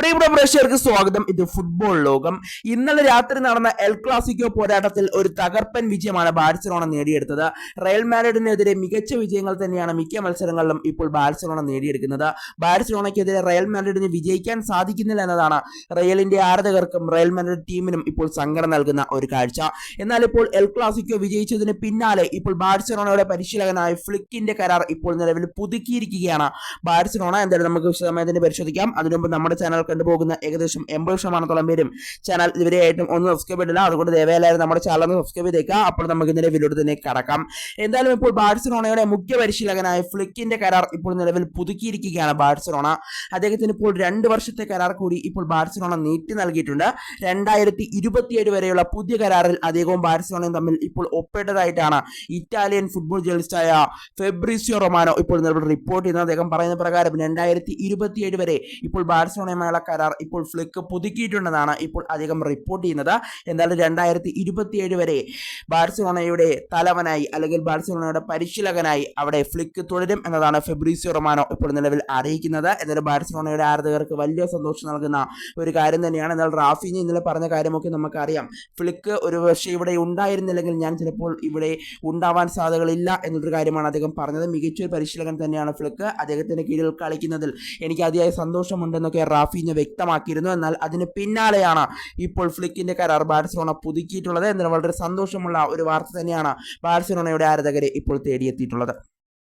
പ്രിയപ്പെട്ട പ്രേക്ഷകർക്ക് സ്വാഗതം. ഇത് ഫുട്ബോൾ ലോകം. ഇന്നലെ രാത്രി നടന്ന എൽ ക്ലാസിക്കോ പോരാട്ടത്തിൽ ഒരു തകർപ്പൻ വിജയമാണ് ബാഴ്സലോണ നേടിയെടുത്തത്. റയൽ മാഡ്രിഡിനെതിരെ മികച്ച വിജയങ്ങൾ തന്നെയാണ് മിക്ക മത്സരങ്ങളിലും ഇപ്പോൾ ബാഴ്സലോണ നേടിയെടുക്കുന്നത്. ബാഴ്സലോണയ്ക്കെതിരെ റയൽ മാഡ്രിഡിന് വിജയിക്കാൻ സാധിക്കുന്നില്ല എന്നതാണ് റയലിന്റെ ആരാധകർക്കും റയൽ മാഡ്രിഡ് ടീമിനും ഇപ്പോൾ സങ്കടം നൽകുന്ന ഒരു കാഴ്ച. എന്നാൽ ഇപ്പോൾ എൽ ക്ലാസിക്കോ വിജയിച്ചതിന് പിന്നാലെ ഇപ്പോൾ ബാഴ്സലോണയുടെ പരിശീലകനായ ഫ്ലിക്കിന്റെ കരാർ ഇപ്പോൾ നിലവിൽ പുതുക്കിയിരിക്കുകയാണ്. ബാഴ്സലോണ എന്തായാലും നമുക്ക് വിശദമായി പരിശോധിക്കാം. അതിനുമുമ്പ് നമ്മുടെ ചാനൽ കണ്ടുപോകുന്ന ഏകദേശം എൺപത് ശതമാനത്തോളം പേരും ചാനൽ ഇതുവരെയായിട്ടും ഒന്നും സബ്സ്ക്രൈബ് ചെയ്തില്ല അതുകൊണ്ട് ദയവായാലും നമ്മുടെ ചാനൽ ഒന്ന് സബ്സ്ക്രൈബ് ചെയ്തേക്കുക. അപ്പോൾ നമുക്ക് ഇതിന്റെ വീഡിയോ തന്നെ കടക്കാം. എന്തായാലും ഇപ്പോൾ ബാഴ്സലോണയുടെ മുഖ്യ പരിശീലകനായ ഫ്ലിക്കിന്റെ കരാർ ഇപ്പോൾ നിലവിൽ പുതുക്കിയിരിക്കുകയാണ് ബാഴ്സലോണ. അദ്ദേഹത്തിന് ഇപ്പോൾ രണ്ട് വർഷത്തെ കരാർ കൂടി ഇപ്പോൾ ബാഴ്സലോണ നീട്ടി നൽകിയിട്ടുണ്ട്. രണ്ടായിരത്തി ഇരുപത്തിയേഴ് വരെയുള്ള പുതിയ കരാറിൽ അദ്ദേഹവും ബാഴ്സലോണയും തമ്മിൽ ഇപ്പോൾ ഒപ്പിട്ടതായിട്ടാണ് ഇറ്റാലിയൻ ഫുട്ബോൾ ജേർണലിസ്റ്റായ ഫെബ്രിസിയോ റൊമാനോ ഇപ്പോൾ നിലവിൽ റിപ്പോർട്ട് ചെയ്യുന്നത്. അദ്ദേഹം പറയുന്ന പ്രകാരം രണ്ടായിരത്തി ഇരുപത്തിയേഴ് വരെ ഇപ്പോൾ ബാഴ്സലോണയുമായുള്ള കരാർ ഇപ്പോൾ ഫ്ലിക്ക് പുതുക്കിയിട്ടുണ്ടെന്നാണ് ഇപ്പോൾ അധികം റിപ്പോർട്ട് ചെയ്യുന്നത്. എന്തായാലും രണ്ടായിരത്തി ഇരുപത്തിയേഴ് വരെ ബാഴ്സലോണയുടെ തലവനായി അല്ലെങ്കിൽ ബാഴ്സലോണയുടെ പരിശീലകനായി അവിടെ ഫ്ലിക്ക് തുടരും എന്നതാണ് ഫെബ്രീസിയോ റൊമാനോ ഇപ്പോൾ നിലവിൽ അറിയിക്കുന്നത്. എന്നാലും ബാഴ്സലോണയുടെ ആരാധകർക്ക് വലിയ സന്തോഷം നൽകുന്ന ഒരു കാര്യം തന്നെയാണ്. എന്നാൽ റാഫിനി ഇന്നലെ പറഞ്ഞ കാര്യമൊക്കെ നമുക്കറിയാം. ഫ്ലിക്ക് ഒരു പക്ഷേ ഇവിടെ ഉണ്ടായിരുന്നില്ലെങ്കിൽ ഞാൻ ചിലപ്പോൾ ഇവിടെ ഉണ്ടാവാൻ സാധ്യതകളില്ല എന്നൊരു കാര്യമാണ് അദ്ദേഹം പറഞ്ഞത്. മികച്ചൊരു പരിശീലകൻ തന്നെയാണ് ഫ്ലിക്ക് അദ്ദേഹത്തിന്റെ കീഴിൽ കളിക്കുന്നതിൽ എനിക്ക് അതിയായ സന്തോഷമുണ്ടെന്നൊക്കെ റാഫിഞ്ഞ വ്യക്തമാക്കിയിരുന്നു. എന്നാൽ അതിന് പിന്നാലെയാണ് ഇപ്പോൾ ഫ്ലിക്കിന്റെ കരാർ ബാഴ്സലോണ പുതുക്കിയിട്ടുള്ളത്. എന്നാൽ വളരെ സന്തോഷമുള്ള ഒരു വാർത്ത തന്നെയാണ് ബാഴ്സലോണയുടെ ആരാധകരെ ഇപ്പോൾ തേടിയെത്തിയിട്ടുള്ളത്.